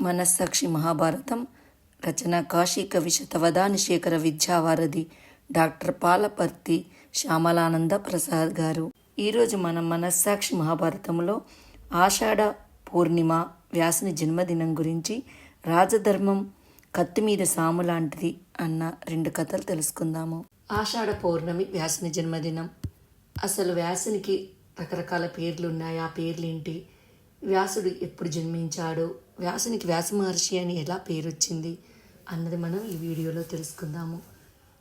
మనస్సాక్షి మహాభారతం రచన కాశీ కవి శతవదాని శేఖర విద్యావారధి డాక్టర్ పాలపర్తి శ్యామలానంద ప్రసాద్ గారు. ఈరోజు మనం మనస్సాక్షి మహాభారతంలో ఆషాఢ పూర్ణిమ వ్యాసుని జన్మదినం గురించి రాజధర్మం కత్తి మీద సాము లాంటిది అన్న రెండు కథలు తెలుసుకుందాము. ఆషాఢ పౌర్ణమి వ్యాసుని జన్మదినం. అసలు వ్యాసునికి రకరకాల పేర్లు ఉన్నాయి ఆ పేర్లేంటి? వ్యాసుడు ఎప్పుడు జన్మించాడు? వ్యాసునికి వ్యాస మహర్షి అని ఎలా పేరు వచ్చింది అన్నది మనం ఈ వీడియోలో తెలుసుకుందాము.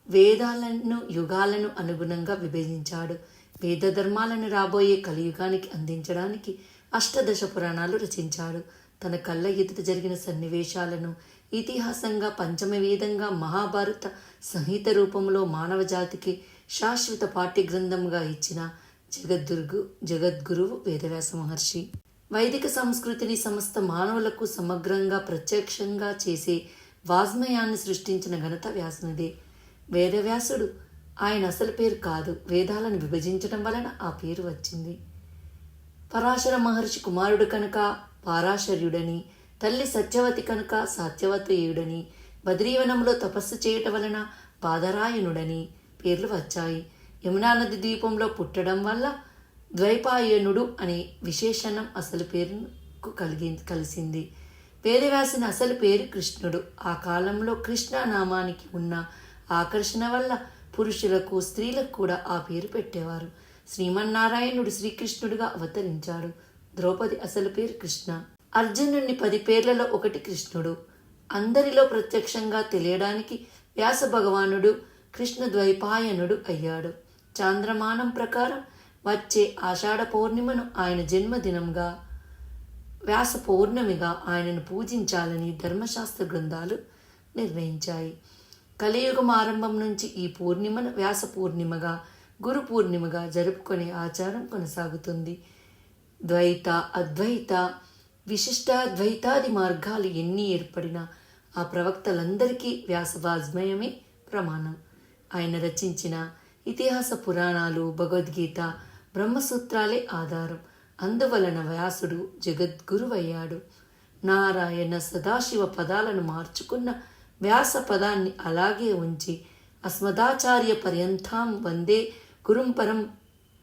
వేదాలను యుగాలను అనుగుణంగా విభజించాడు. వేద ధర్మాలను రాబోయే కలియుగానికి అందించడానికి అష్టదశ పురాణాలు రచించాడు. తన కళ్ళ ఎదుట జరిగిన సన్నివేశాలను ఇతిహాసంగా పంచమ వేదంగా మహాభారత సంహిత రూపంలో మానవ జాతికి శాశ్వత పాఠ్య గ్రంథంగా ఇచ్చిన జగద్దుర్గు జగద్గురువు వేదవ్యాస మహర్షి. వైదిక సంస్కృతిని సమస్త మానవులకు సమగ్రంగా ప్రత్యక్షంగా చేసే వాజ్మయాన్ని సృష్టించిన ఘనత వ్యాసునిదే. వేదవ్యాసుడు ఆయన అసలు పేరు కాదు వేదాలను విభజించడం వలన ఆ పేరు వచ్చింది. పరాశర మహర్షి కుమారుడు కనుక పారాశర్యుడని తల్లి సత్యవతి కనుక సాత్యవతయుడని బద్రీవనంలో తపస్సు చేయటం వలన పాదరాయణుడని పేర్లు వచ్చాయి. యమునా నది ద్వీపంలో పుట్టడం వల్ల ద్వైపాయనుడు అనే విశేషణం అసలు పేరుకు కలిగి కలిసింది. వేదవ్యాసుని అసలు పేరు కృష్ణుడు. ఆ కాలంలో కృష్ణ నామానికి ఉన్న ఆకర్షణ వల్ల పురుషులకు స్త్రీలకు కూడా ఆ పేరు పెట్టేవారు. శ్రీమన్నారాయణుడు శ్రీకృష్ణుడిగా అవతరించాడు. ద్రౌపది అసలు పేరు కృష్ణ. అర్జునుడిని పది పేర్లలో ఒకటి కృష్ణుడు. అందరిలో ప్రత్యక్షంగా తెలియడానికి వ్యాస భగవానుడు కృష్ణ ద్వైపాయనుడు అయ్యాడు. చాంద్రమానం ప్రకారం వచ్చే ఆషాఢ పౌర్ణిమను ఆయన జన్మదినంగా వ్యాస పౌర్ణమిగా ఆయనను పూజించాలని ధర్మశాస్త్ర గ్రంథాలు నిర్ణయించాయి. కలియుగం ఆరంభం నుంచి ఈ పూర్ణిమను వ్యాస పూర్ణిమగా గురు పూర్ణిమగా జరుపుకునే ఆచారం కొనసాగుతుంది. ద్వైత అద్వైత విశిష్ట ద్వైతాది మార్గాలు ఎన్ని ఏర్పడినా ఆ ప్రవక్తలందరికీ వ్యాస వాజ్మయమే ప్రమాణం. ఆయన రచించిన ఇతిహాస పురాణాలు భగవద్గీత బ్రహ్మసూత్రాలే ఆధారం. అందువలన వ్యాసుడు జగద్గురువయ్యాడు. నారాయణ సదాశివ పదాలను మార్చుకున్న వ్యాస పదాన్ని అలాగే ఉంచి అస్మదాచార్య పర్యంతాం వందే గురుం పరం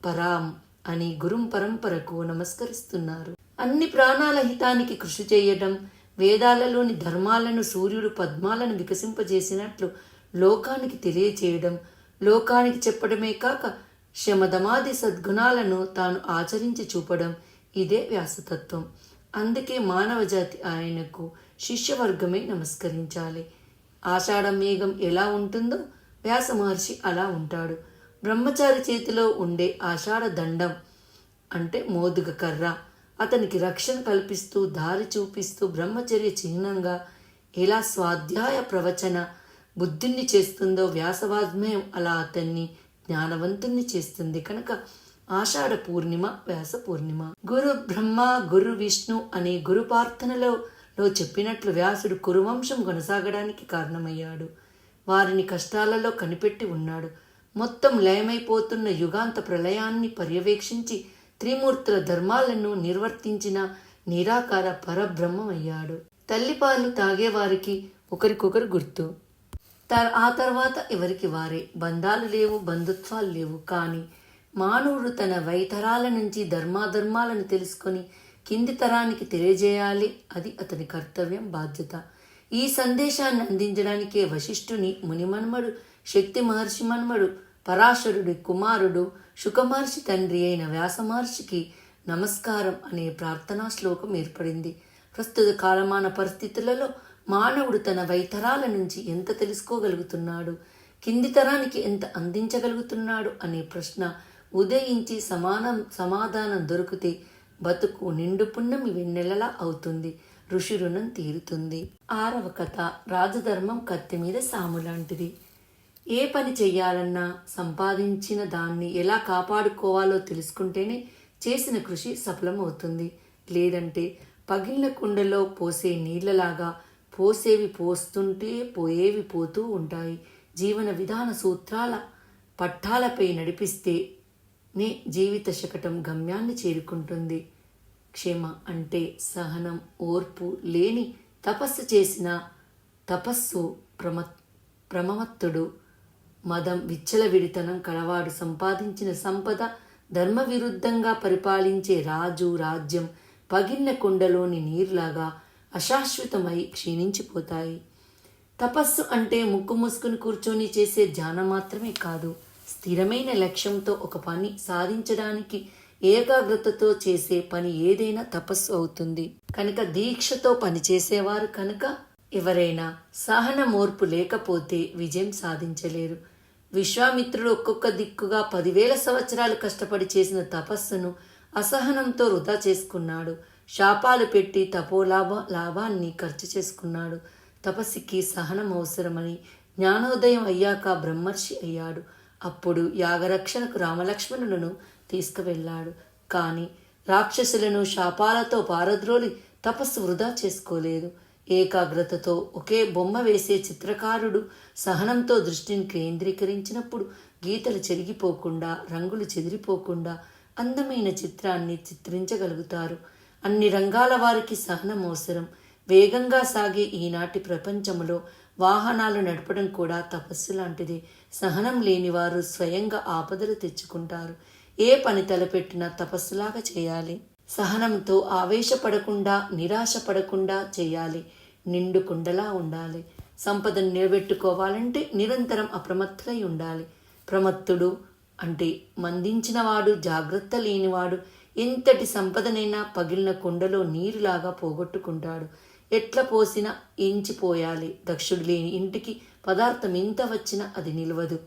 పరాం అని గురుం పరంపరకు నమస్కరిస్తున్నారు. అన్ని ప్రాణాల హితానికి కృషి చేయడం వేదాలలోని ధర్మాలను సూర్యుడు పద్మాలను వికసింపజేసినట్లు లోకానికి తెలియచేయడం లోకానికి చెప్పడమే కాక శమదమాది సద్గుణాలను తాను ఆచరించి చూపడం ఇదే వ్యాసతత్వం. అందుకే మానవ జాతి ఆయనకు శిష్యవర్గమే నమస్కరించాలి. ఆషాఢ మేఘం ఎలా ఉంటుందో వ్యాస మహర్షి అలా ఉంటాడు. బ్రహ్మచారి చేతిలో ఉండే ఆషాఢ దండం అంటే మోదుగ కర్ర. అతనికి రక్షణ కల్పిస్తూ దారి చూపిస్తూ బ్రహ్మచర్య చిహ్నంగా ఎలా స్వాధ్యాయ ప్రవచన బుద్ధిని చేస్తుందో వ్యాసవాజ్మయం అలా అతన్ని జ్ఞానవంతుణ్ణి చేస్తుంది. కనుక ఆషాఢ పూర్ణిమ వ్యాస పూర్ణిమ. గురు బ్రహ్మ గురు విష్ణు అనే గురు ప్రార్థనలో లో చెప్పినట్లు వ్యాసుడు కురువంశం కొనసాగడానికి కారణమయ్యాడు. వారిని కష్టాలలో కనిపెట్టి ఉన్నాడు. మొత్తం లయమైపోతున్న యుగాంత ప్రళయాన్ని పర్యవేక్షించి త్రిమూర్తుల ధర్మాలను నిర్వర్తించిన నిరాకార పరబ్రహ్మమయ్యాడు. తల్లిపాలు తాగేవారికి ఒకరికొకరు గుర్తు. ఆ తర్వాత ఎవరికి వారే. బంధాలు లేవు బంధుత్వాలు లేవు. కానీ మానవుడు తన వైతరాల నుంచి ధర్మాధర్మాలను తెలుసుకొని కింది తరానికి తెలియజేయాలి. అది అతని కర్తవ్యం బాధ్యత. ఈ సందేశాన్ని అందించడానికే వశిష్ఠుని మునిమన్మడు శక్తి మహర్షి మన్మడు పరాశరుడి కుమారుడు శుకమహర్షి తండ్రి అయిన వ్యాసమహర్షికి నమస్కారం అనే ప్రార్థనా శ్లోకం ఏర్పడింది. ప్రస్తుత కాలమాన పరిస్థితులలో మానవుడు తన వైతరాల నుంచి ఎంత తెలుసుకోగలుగుతున్నాడు? కింది తరానికి ఎంత అందించగలుగుతున్నాడు? అనే ప్రశ్న ఉదయించి సమానం సమాధానం దొరికితే బతుకు నిండు పున్నమి వెన్నెలలా అవుతుంది. ఋషి రుణం తీరుతుంది. ఆరవ కథ. రాజధర్మం కత్తి మీద సాము లాంటిది. ఏ పని చెయ్యాలన్నా సంపాదించిన దాన్ని ఎలా కాపాడుకోవాలో తెలుసుకుంటేనే చేసిన కృషి సఫలమవుతుంది. లేదంటే పగిలిన కుండలో పోసే నీళ్ళలాగా పోసేవి పోస్తుంటే పోయేవి పోతూ ఉంటాయి. జీవన విధాన సూత్రాల పట్టాలపై నడిపిస్తే నే జీవిత శకటం గమ్యాన్ని చేరుకుంటుంది. క్షమ అంటే సహనం ఓర్పు లేని తపస్సు చేసిన తపస్సు ప్రమ ప్రమవత్తుడు. మదం విచ్చలవిడితనం కలవాడు సంపాదించిన సంపద ధర్మ విరుద్ధంగా పరిపాలించే రాజు రాజ్యం పగిన్న కొండలోని నీరులాగా అశాశ్వతమై క్షీణించిపోతాయి. తపస్సు అంటే ముక్కు మూసుకుని కూర్చొని చేసే ధ్యానం మాత్రమే కాదు స్థిరమైన లక్ష్యంతో ఒక పని సాధించడానికి ఏకాగ్రతతో చేసే పని ఏదైనా తపస్సు అవుతుంది. కనుక దీక్షతో పనిచేసేవారు కనుక ఎవరైనా సహన మోర్పు లేకపోతే విజయం సాధించలేరు. విశ్వామిత్రుడు ఒక్కొక్క దిక్కుగా పదివేల సంవత్సరాలు కష్టపడి చేసిన తపస్సును అసహనంతో వృధా చేసుకున్నాడు. శాపాలు పెట్టి తపోలాభ లాభాన్ని ఖర్చు చేసుకున్నాడు. తపస్సుకి సహనం అవసరమని జ్ఞానోదయం అయ్యాక బ్రహ్మర్షి అయ్యాడు. అప్పుడు యాగరక్షణకు రామలక్ష్మణులను తీసుకువెళ్ళాడు. కానీ రాక్షసులను శాపాలతో పారద్రోలి తపస్సు వృధా చేసుకోలేదు. ఏకాగ్రతతో ఒకే బొమ్మ వేసే చిత్రకారుడు సహనంతో దృష్టిని కేంద్రీకరించినప్పుడు గీతలు చెరిగిపోకుండా రంగులు చెదిరిపోకుండా అందమైన చిత్రాన్ని చిత్రించగలుగుతారు. అన్ని రంగాల వారికి సహనం అవసరం వేగంగా సాగే ఈనాటి ప్రపంచంలో వాహనాలు నడపడం కూడా తపస్సు లాంటిది. సహనం లేని వారు స్వయంగా ఆపదలు తెచ్చుకుంటారు. ఏ పని తలపెట్టినా తపస్సులాగా చేయాలి. సహనంతో ఆవేశపడకుండా నిరాశపడకుండా చేయాలి. నిండు కుండలా ఉండాలి. సంపదను నిలబెట్టుకోవాలంటే నిరంతరం అప్రమత్తులై ఉండాలి. ప్రమత్తుడు అంటే మందించినవాడు జాగ్రత్త లేనివాడు ఎంతటి సంపదనైనా పగిలిన కుండలో నీరులాగా పోగొట్టుకుంటాడు. ఎట్ల పోసినా ఎంచిపోయాలి దక్షుడు లేని ఇంటికి పదార్థం ఎంత వచ్చినా అది నిలవదు.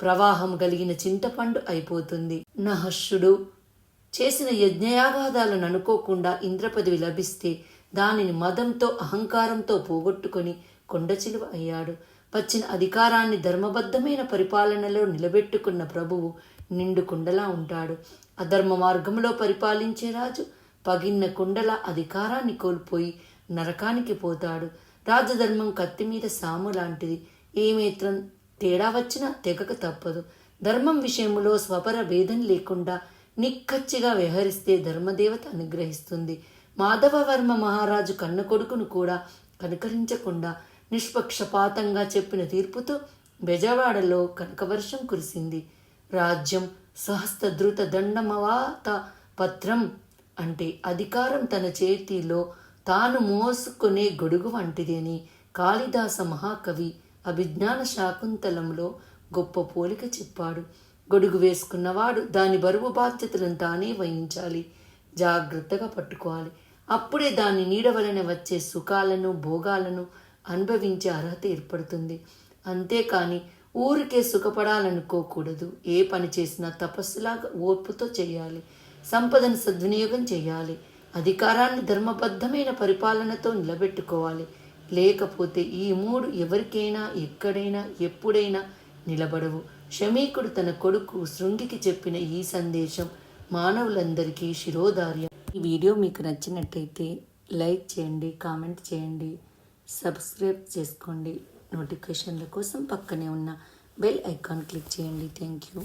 ప్రవాహం కలిగిన చింతపండు అయిపోతుంది. నహర్షుడు చేసిన యజ్ఞయాగాదాలను అనుకోకుండా ఇంద్రపదవి లభిస్తే దానిని మదంతో అహంకారంతో పోగొట్టుకొని కొండచిలువ అయ్యాడు. వచ్చిన అధికారాన్ని ధర్మబద్ధమైన పరిపాలనలో నిలబెట్టుకున్న ప్రభువు నిండు కుండలా ఉంటాడు. అధర్మ మార్గంలో పరిపాలించే రాజు పగిన్న కుండల అధికారాన్ని కోల్పోయి నరకానికి పోతాడు. రాజధర్మం కత్తి మీద సాము లాంటిది. ఏమేత్రం తేడా వచ్చినా తెగక తప్పదు. ధర్మం విషయంలో స్వపర భేదం లేకుండా నిక్కచ్చిగా వ్యవహరిస్తే ధర్మదేవత అనుగ్రహిస్తుంది. మాధవవర్మ మహారాజు కన్న కొడుకును కూడా కనుకరించకుండా నిష్పక్షపాతంగా చెప్పిన తీర్పుతో బెజవాడలో కనకవర్షం కురిసింది. రాజ్యం సహస్రధృత దండమవాత పత్రం అంటే అధికారం తన చేతిలో తాను మోసుకునే గొడుగు వంటిది అని కాళిదాస మహాకవి అభిజ్ఞాన శాకుంతలంలో గొప్ప పోలిక చెప్పాడు. గొడుగు వేసుకున్నవాడు దాని బరువు బాధ్యతలను తానే వహించాలి. జాగ్రత్తగా పట్టుకోవాలి. అప్పుడే దాని నీడ వలన వచ్చే సుఖాలను భోగాలను అనుభవించే అర్హత ఏర్పడుతుంది. అంతేకాని ఊరికే సుఖపడాలనుకోకూడదు. ఏ పని చేసినా తపస్సులాగా ఓర్పుతో చేయాలి. సంపదను సద్వినియోగం చేయాలి. అధికారాన్ని ధర్మబద్ధమైన పరిపాలనతో నిలబెట్టుకోవాలి. లేకపోతే ఈ మూడు ఎవరికైనా ఎక్కడైనా ఎప్పుడైనా నిలబడవు. షమీకుడు తన కొడుకు శృంగికి చెప్పిన ఈ సందేశం మానవులందరికీ శిరోధార్యం. ఈ వీడియో మీకు నచ్చినట్టయితే లైక్ చేయండి కామెంట్ చేయండి సబ్స్క్రైబ్ చేసుకోండి. నోటిఫికేషన్ల కోసం పక్కనే ఉన్న బెల్ ఐకాన్ క్లిక్ చేయండి. Thank you